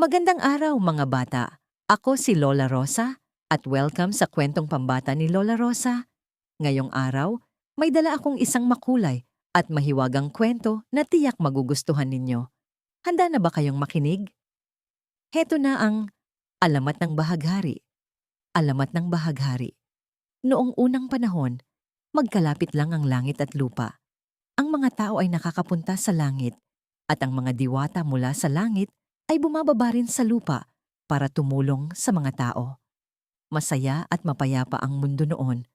Magandang araw mga bata. Ako si Lola Rosa at welcome sa kwentong pambata ni Lola Rosa. Ngayong araw, may dala akong isang makulay at mahiwagang kwento na tiyak magugustuhan ninyo. Handa na ba kayong makinig? Heto na ang Alamat ng Bahaghari. Alamat ng Bahaghari. Noong unang panahon, magkalapit lang ang langit at lupa. Ang mga tao ay nakakapunta sa langit at ang mga diwata mula sa langit ay bumababa rin sa lupa para tumulong sa mga tao. Masaya at mapayapa ang mundo noon.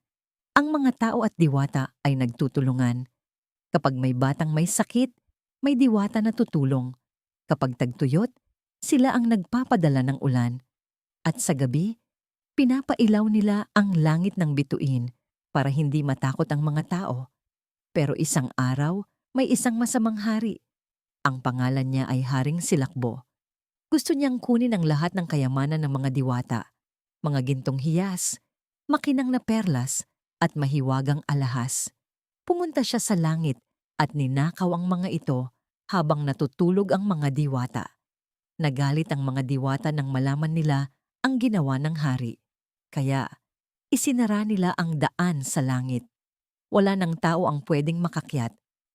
Ang mga tao at diwata ay nagtutulungan. Kapag may batang may sakit, may diwata na tutulong. Kapag tagtuyot, sila ang nagpapadala ng ulan. At sa gabi, pinapailaw nila ang langit ng bituin para hindi matakot ang mga tao. Pero isang araw, may isang masamang hari. Ang pangalan niya ay Haring Silakbo. Gusto niyang kunin ang lahat ng kayamanan ng mga diwata, mga gintong hiyas, makinang na perlas, at mahiwagang alahas. Pumunta siya sa langit at ninakaw ang mga ito habang natutulog ang mga diwata. Nagalit ang mga diwata nang malaman nila ang ginawa ng hari. Kaya, isinara nila ang daan sa langit. Wala ng tao ang pwedeng makakyat.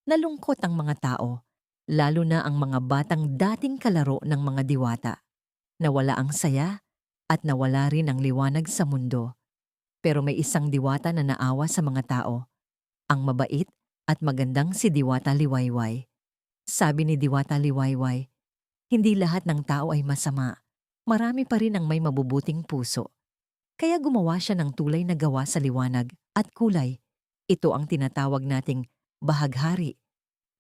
Nalungkot ang mga tao, lalo na ang mga batang dating kalaro ng mga diwata. Nawala ang saya at nawala rin ang liwanag sa mundo. Pero may isang diwata na naawa sa mga tao. Ang mabait at magandang si Diwata Liwayway. Sabi ni Diwata Liwayway, hindi lahat ng tao ay masama. Marami pa rin ang may mabubuting puso. Kaya gumawa siya ng tulay na gawa sa liwanag at kulay. Ito ang tinatawag nating bahaghari.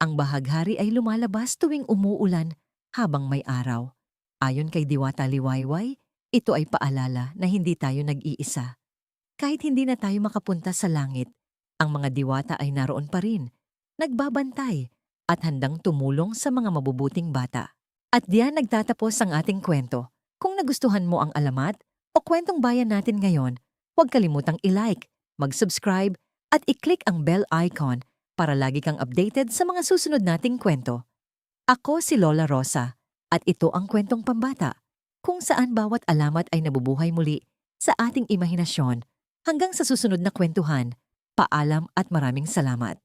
Ang bahaghari ay lumalabas tuwing umuulan habang may araw. Ayon kay Diwata Liwayway, ito ay paalala na hindi tayo nag-iisa. Kahit hindi na tayo makapunta sa langit, ang mga diwata ay naroon pa rin, nagbabantay at handang tumulong sa mga mabubuting bata. At diyan nagtatapos ang ating kwento. Kung nagustuhan mo ang alamat o kwentong bayan natin ngayon, huwag kalimutang i-like, mag-subscribe at i-click ang bell icon para lagi kang updated sa mga susunod nating kwento. Ako si Lola Rosa at ito ang kwentong pambata kung saan bawat alamat ay nabubuhay muli sa ating imahinasyon. Hanggang sa susunod na kwentuhan, paalam at maraming salamat.